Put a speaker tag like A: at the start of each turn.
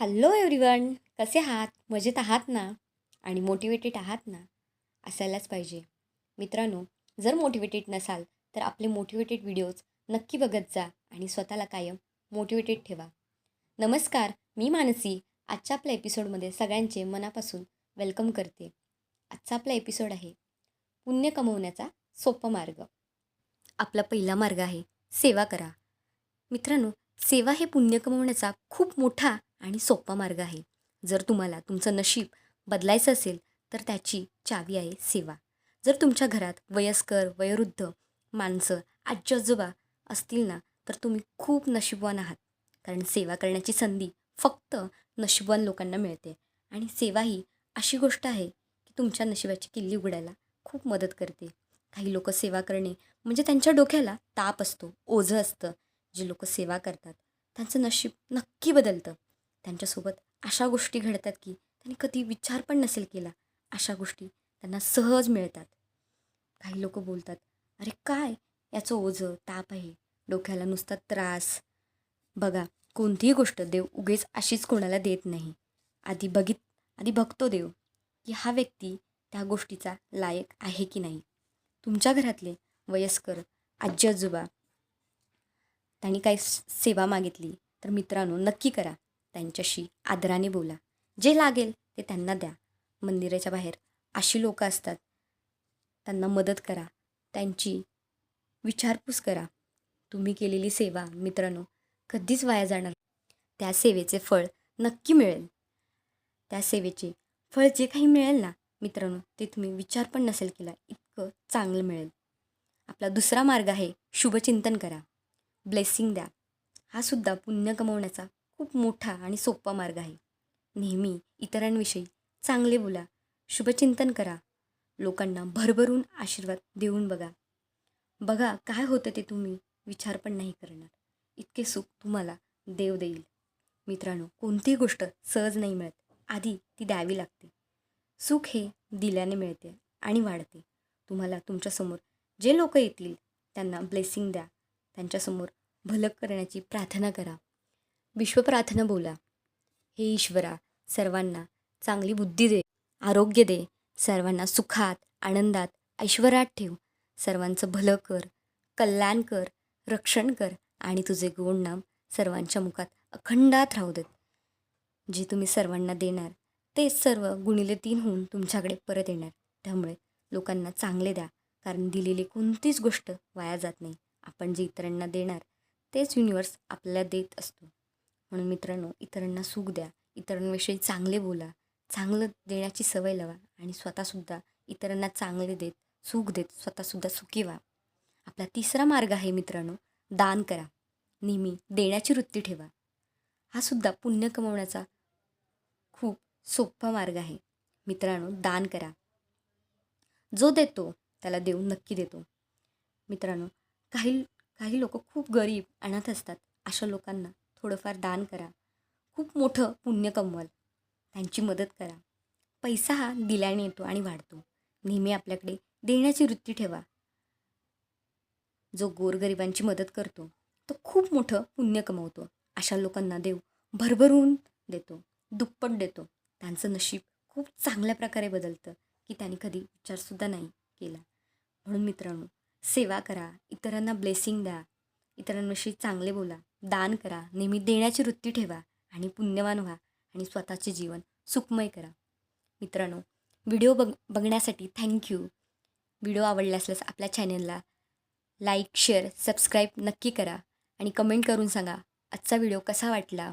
A: Hello everyone कसे आहात? मजेत आहात ना? आणि मोटिवेटेड आहात ना? असायलाच पाहिजे. मित्रांनो जर मोटिवेटेड नसाल तर आपले मोटिवेटेड व्हिडिओज नक्की बघत जा आणि स्वतःला कायम मोटिवेटेड ठेवा. नमस्कार मी मानसी. आजच्या आपल्या एपिसोडमध्ये सगळ्यांचे मनापासून वेलकम करते. आजचा आपला एपिसोड आहे पुण्य कमवण्याचा सोपा मार्ग. आपला पहिला मार्ग आहे सेवा करा. मित्रांनो सेवा हे पुण्य कमवण्याचा खूप मोठा आणि सोपा मार्ग आहे. जर तुम्हाला तुमचं नशीब बदलायचं असेल तर त्याची चावी आहे सेवा. जर तुमच्या घरात वयस्कर वयोवृद्ध माणसं आजी आजोबा असतील ना तर तुम्ही खूप नशीबवान आहात. कारण सेवा करण्याची संधी फक्त नशीबवान लोकांना मिळते. आणि सेवा ही अशी गोष्ट आहे की तुमच्या नशिबाची किल्ली उघडायला खूप मदत करते. काही लोक सेवा करणे म्हणजे त्यांच्या डोक्याला ताप असतो ओझं असतं. जे लोक सेवा करतात त्यांचं नशीब नक्की बदलतं. त्यांच्यासोबत अशा गोष्टी घडतात की त्यांनी कधी विचार पण नसेल केला. अशा गोष्टी त्यांना सहज मिळतात. काही लोक बोलतात अरे काय? याचं ओझं ताप आहे. डोक्याला नुसता त्रास. बघा कोणतीही गोष्ट देव उगेच अशीच कोणाला देत नाही. आधी बघित आधी बघतो देव की हा व्यक्ती त्या गोष्टीचा लायक आहे की नाही. तुमच्या घरातले वयस्कर आजी आजोबा त्यांनी काही सेवा मागितली तर मित्रांनो नक्की करा. त्यांच्याशी आदराने बोला. जे लागेल ते त्यांना द्या. मंदिराच्या बाहेर अशी लोकं असतात. त्यांना मदत करा. त्यांची विचारपूस करा. तुम्ही केलेली सेवा मित्रांनो कधीच वाया जाणार त्या सेवेचे फळ नक्की मिळेल. त्या सेवेचे फळ जे काही मिळेल ना मित्रांनो ते तुम्ही विचार पण नसेल केला. इतकं चांगलं मिळेल. आपला दुसरा मार्ग आहे शुभचिंतन करा. ब्लेसिंग द्या. हा सुद्धा पुण्य कमवण्याचा खूप मोठा आणि सोपा मार्ग आहे. नेहमी इतरांविषयी चांगले बोला शुभचिंतन करा. लोकांना भरभरून आशीर्वाद देऊन बघा. बघा काय होतं ते तुम्ही विचार पण नाही करणार. इतके सुख तुम्हाला देव देईल. मित्रांनो कोणतीही गोष्ट सहज नाही मिळत. आधी ती द्यावी लागते. सुख हे दिल्याने मिळते आणि वाढते. तुम्हाला तुमच्यासमोर जे लोक येतील त्यांना ब्लेसिंग द्या. त्यांच्यासमोर भलक करण्याची प्रार्थना करा. विश्वप्रार्थना बोला. हे ईश्वरा सर्वांना चांगली बुद्धी दे आरोग्य दे सर्वांना सुखात आनंदात ऐश्वरात ठेव. सर्वांचं भलं कर कल्याण कर रक्षण कर आणि तुझे गोड नाम सर्वांच्या मुखात अखंडात राहू देत. जे तुम्ही सर्वांना देणार तेच सर्व गुणिले तीन होऊन तुमच्याकडे परत येणार. त्यामुळे लोकांना चांगले द्या कारण दिलेली कोणतीच गोष्ट वाया जात नाही. आपण जे इतरांना देणार तेच युनिवर्स आपल्याला देत असतो. म्हणून मित्रांनो इतरांना सुख द्या. इतरांविषयी चांगले बोला. चांगलं देण्याची सवय लावा आणि स्वतःसुद्धा इतरांना चांगले देत सुख देत स्वतःसुद्धा सुखी व्हा. आपला तिसरा मार्ग आहे मित्रांनो दान करा. नेहमी देण्याची वृत्ती ठेवा. हा सुद्धा पुण्य कमवण्याचा खूप सोपा मार्ग आहे. मित्रांनो दान करा. जो देतो त्याला देव नक्की देतो. मित्रांनो काही काही लोक खूप गरीब अनाथ असतात अशा लोकांना थोडंफार दान करा. खूप मोठं पुण्य कमवाल. त्यांची मदत करा. पैसा हा दिल्याने येतो आणि वाढतो. नेहमी आपल्याकडे देण्याची वृत्ती ठेवा. जो गोरगरिबांची मदत करतो तो खूप मोठं पुण्य कमवतो. अशा लोकांना देव भरभरून देतो दुप्पट देतो. त्यांचं नशीब खूप चांगल्या प्रकारे बदलतं की त्यांनी कधी विचारसुद्धा नाही केला. म्हणून मित्रांनो सेवा करा. इतरांना ब्लेसिंग द्या. इतरांविषयी चांगले बोला दान करा नेहमी देण्याची वृत्ती ठेवा आणि पुण्यवान व्हा आणि स्वतःचे जीवन सुखमय करा. मित्रांनो व्हिडिओ बघ बघण्यासाठी थँक्यू व्हिडिओ आवडला असल्यास आपल्या चॅनलला लाईक शेअर सबस्क्राईब नक्की करा आणि कमेंट करून सांगा आजचा व्हिडिओ कसा वाटला?